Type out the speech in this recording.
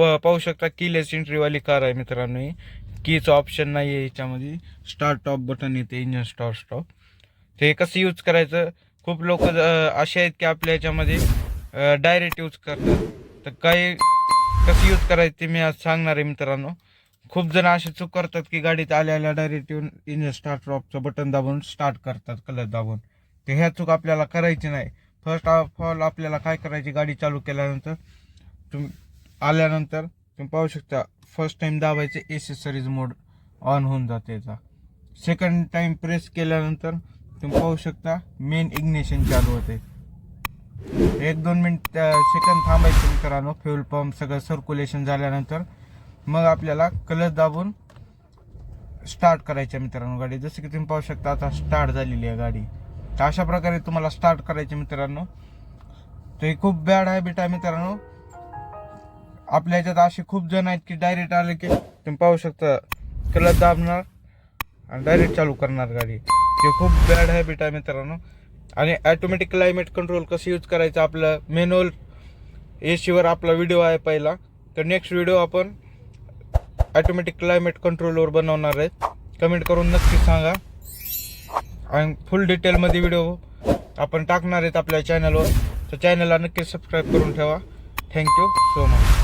प- पाहू शकता कीलेस एंट्रीवाली कार आहे मित्रांनो कीचं ऑप्शन नाही आहे याच्यामध्ये. स्टार्ट टॉप बटन येते इंजन स्टार्ट स्टॉप ते कसं यूज करायचं? खूप लोक असे आहेत की आपल्या याच्यामध्ये डायरेक्ट यूज करतात. तर काही कसं यूज करायचं ते मी आज सांगणार आहे मित्रांनो. खूप जण असे चूक करतात की गाडीत आल्या आल्या डायरेक्ट येऊन इंजन स्टार्ट टॉपचं बटन दाबून स्टार्ट करतात कलर दाबून. तर ह्या चूक आपल्याला करायची नाही. फर्स्ट ऑफ ऑल आपल्याला काय करायची? गाडी चालू केल्यानंतर तुम्ही आल्यानंतर तुम्ही पाहू शकता फर्स्ट टाइम दाबायचं एसेसरीज मोड ऑन होऊन जाते याचा. सेकंड टाईम प्रेस केल्यानंतर तुम्ही पाहू शकता मेन इग्निशन चालू होते. एक दोन मिनिट सेकंद थांबायचं मित्रांनो फ्युल पंप सगळं सर्क्युलेशन झाल्यानंतर मग आपल्याला कलर दाबून स्टार्ट करायच्या मित्रांनो गाडी. जसं की तुम्ही पाहू शकता आता स्टार्ट झालेली आहे गाडी. तर अशा प्रकारे तुम्हाला स्टार्ट करायचे मित्रांनो. तर हे खूप बॅड हॅबिट आहे मित्रांनो. आपल्या ह्याच्यात असे खूप जण आहेत की डायरेक्ट आले की तुम्ही पाहू शकता त्याला दाबणार आणि डायरेक्ट चालू करणार गाडी. ते खूप बॅड हॅबिट आहे मित्रांनो. आणि ॲटोमॅटिक क्लायमेट कंट्रोल कसं यूज करायचं आपलं मॅन्युअल एशीवर आपला व्हिडिओ आहे पहिला. तर नेक्स्ट व्हिडिओ आपण ॲटोमॅटिक क्लायमेट कंट्रोलवर बनवणार आहेत कमेंट करून नक्की सांगा. आणि फुल डिटेलमध्ये व्हिडिओ आपण टाकणार आहेत आपल्या चॅनलवर तर चॅनलला नक्की सबस्क्राईब करून ठेवा. Thank you so much